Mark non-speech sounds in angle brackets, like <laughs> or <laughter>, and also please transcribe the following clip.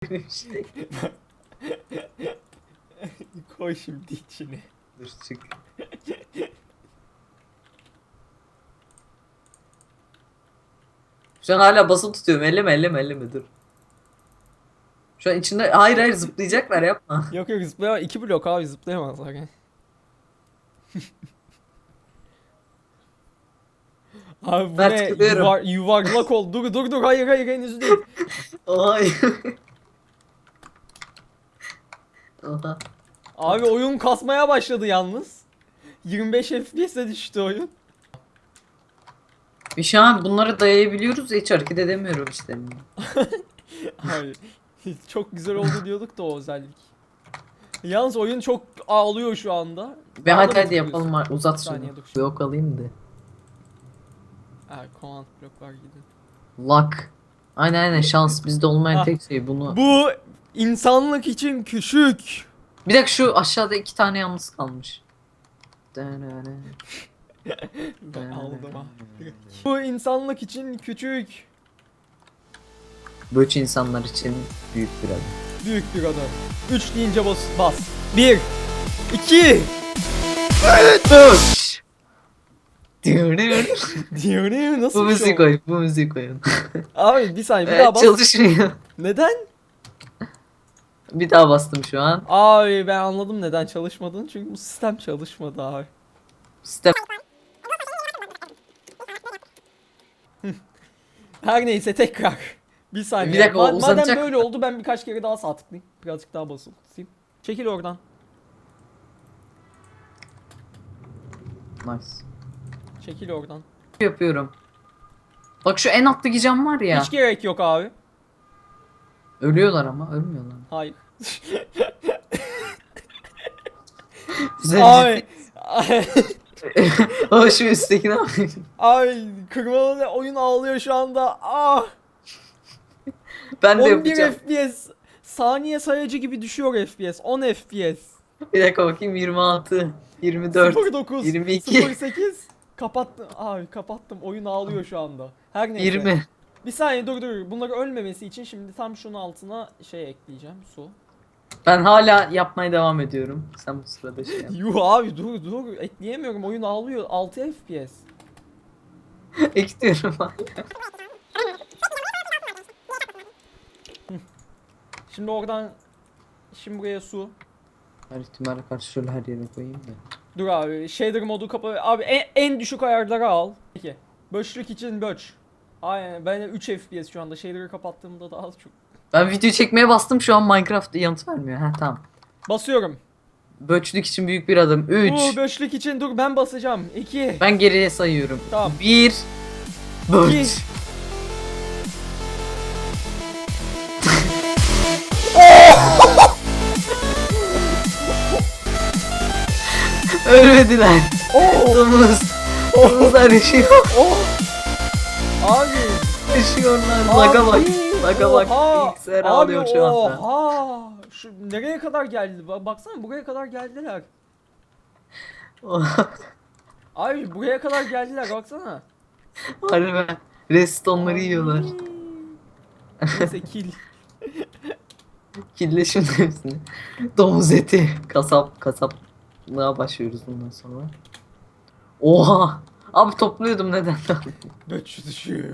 <laughs> Koy şimdi içine. Dur çık. Şu an hala basılı tutuyorum. Elleme elleme elleme dur. Şu an içinde hayır hayır zıplayacaklar yapma. <laughs> Yok yok zıplayamaz. İki blok abi zıplayamazlar. <laughs> yani. abi bu ne? tıklıyorum. Yuvar, yuvarlak ol. Dur dur dur. Hayır hayır henüz değil. Ay. Oha. Abi oyun kasmaya başladı yalnız. 25 FPS'e düştü oyun. Bir şu an bunları dayayabiliyoruz ya hiç hareket edemiyorum işte. <laughs> Abi çok güzel oldu diyorduk da o özellik. Yalnız oyun çok ağlıyor şu anda. Ve hadi hadi yapalım. Uzat şunu. Yok alayım da. Ha, command blok var gidin. Luck. Aynen aynen şans bizde olmayan tek şey bunu. Bu insanlık için küçük. Bir dakika şu aşağıda iki tane yalnız kalmış. Ben aldım ha. Bu insanlık için küçük. Böç insanlar için büyük bir adım. Büyük bir adım. 3 deyince bas. bas. 1 2 Böç! Diyor Diyor ne nasıl Bu şey müzik koy, bu müzik koyun. Abi bir saniye bir daha bas. çalışmıyor. Neden? Bir daha bastım şu an. Abi ben anladım neden çalışmadığını. Çünkü bu sistem çalışmadı abi. Sistem Her neyse tekrar. Bir saniye. Bir dakika, Ma- madem uzanacak böyle mı? oldu ben birkaç kere daha sağ tıklayayım. Birazcık daha basılı tutayım. Çekil oradan. nice. Çekil oradan. Yapıyorum. Bak şu en alttaki cam var ya. Hiç gerek yok abi. Ölüyorlar ama ölmüyorlar. Hayır. Güzel. abi. <laughs> Ama şu üsttekine bak. Abi kırmalı oyun ağlıyor şu anda. Ah. Ben de 11 yapacağım. FPS. Saniye sayacı gibi düşüyor FPS. 10 FPS. Bir dakika bakayım 26, 24. 09. 22. 08. Kapattım. Abi kapattım. Oyun ağlıyor şu anda. Her neyse. 20. Bir saniye dur dur. Bunları ölmemesi için şimdi tam şunun altına şey ekleyeceğim. Su. Ben hala yapmaya devam ediyorum. Sen bu sırada şey yap. <laughs> Yuh abi dur dur. Ekleyemiyorum. Oyun ağlıyor. 6 FPS. <laughs> Ekliyorum hala. <laughs> Şimdi oradan şimdi buraya su. Her ihtimale karşı şöyle her yere koyayım da. Dur abi shader modu kapa. Abi en, en düşük ayarları al. Peki. Böçlük için böç. Aynen ben de 3 FPS şu anda shader'ı kapattığımda daha az çok. Ben video çekmeye bastım şu an Minecraft yanıt vermiyor. Ha tamam. Basıyorum. Böçlük için büyük bir adım. 3. Bu böçlük için dur ben basacağım. 2 Ben geriye sayıyorum. Tamam. 1. Böç. <laughs> Ölmediler. Oh! Domuz. Domuzlar yaşıyor. Oh! Abi. Yaşıyorlar. Laga bak. Laga bak. Bilgisayar ağlıyor şu anda. Oha. Şu nereye kadar geldi? Ba- Baksana buraya kadar geldiler. <laughs> Abi buraya kadar geldiler baksana. Harbiden. Restonları yiyorlar. Neyse kill. <laughs> Kille şunun hepsini. Domuz eti. Kasap. Kasaplığa başlıyoruz bundan sonra. Oha. Abi topluyordum neden? Göç düşüyor.